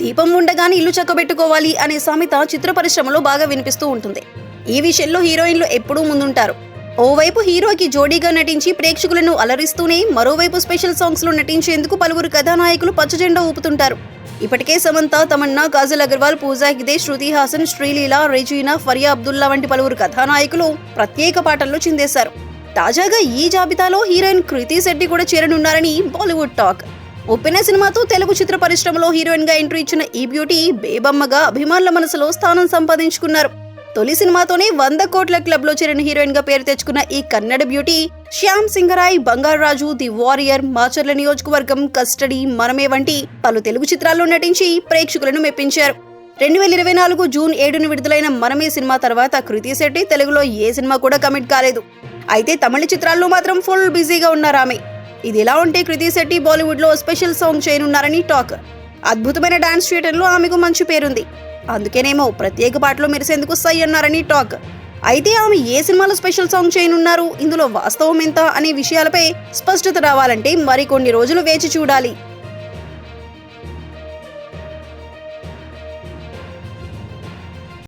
దీపం ఉండగానే ఇల్లు చక్కబెట్టుకోవాలి అనే సామెత చిత్ర పరిశ్రమలో బాగా వినిపిస్తూ ఉంటుంది. ఈ విషయంలో హీరోయిన్లు ఎప్పుడూ ముందుంటారు. ఓవైపు హీరోకి జోడీగా నటించి ప్రేక్షకులను అలరిస్తూనే మరోవైపు స్పెషల్ సాంగ్స్లో నటించేందుకు పలువురు కథానాయకులు పచ్చజెండా ఊపుతుంటారు. ఇప్పటికే సమంత తమన్నా కాజల్ అగర్వాల్ పూజా హిదే శృతి హాసన్ శ్రీలీల రెజీనా ఫరియా అబ్దుల్లా వంటి పలువురు కథానాయకులు ప్రత్యేక పాటల్లో చిందేశారు. తాజాగా ఈ జాబితాలో హీరోయిన్ కృతి శెట్టి కూడా చేరనున్నారని బాలీవుడ్ టాక్. ఉప్పెన సినిమాతో తెలుగు చిత్ర పరిశ్రమలో హీరోయిన్గా ఎంట్రీ ఇచ్చిన ఈ బ్యూటీ బేబమ్మగా అభిమానుల మనసులో స్థానం సంపాదించుకున్నారు. తొలి సినిమాతోనే వంద కోట్ల క్లబ్లో చేరిన హీరోయిన్గా పేరు తెచ్చుకున్న ఈ Kannada beauty Shyam Singharoy Bangarraju the warrior Macherla Niyojakavargam custody Manamey వంటి పలు తెలుగు చిత్రాల్లో నటించి ప్రేక్షకులను మెప్పించారు. రెండు వేల ఇరవై నాలుగు జూన్ ఏడున విడుదలైన మనమే సినిమా తర్వాత కృతి శెట్టి తెలుగులో ఏ సినిమా కూడా కమిట్ కాలేదు. అయితే తమిళ చిత్రాల్లో మాత్రం ఫుల్ బిజీగా ఉన్నారు ఆమె ఇది ఎలా ఉంటే కృతి శెట్టి బాలీవుడ్లో స్పెషల్ సాంగ్ చేయనున్నారని టాక్. అద్భుతమైన డాన్స్ చేయడంలో ఆమెకు మంచి పేరుంది. అందుకేనేమో ప్రత్యేక పాటలు మెరిసేందుకు సై అన్నారని టాక్. అయితే ఆమె ఏ సినిమాలో స్పెషల్ సాంగ్ చేయనున్నారు? ఇందులో వాస్తవం ఎంత? అనే విషయాలపై స్పష్టత రావాలంటే మరికొన్ని రోజులు వేచి చూడాలి.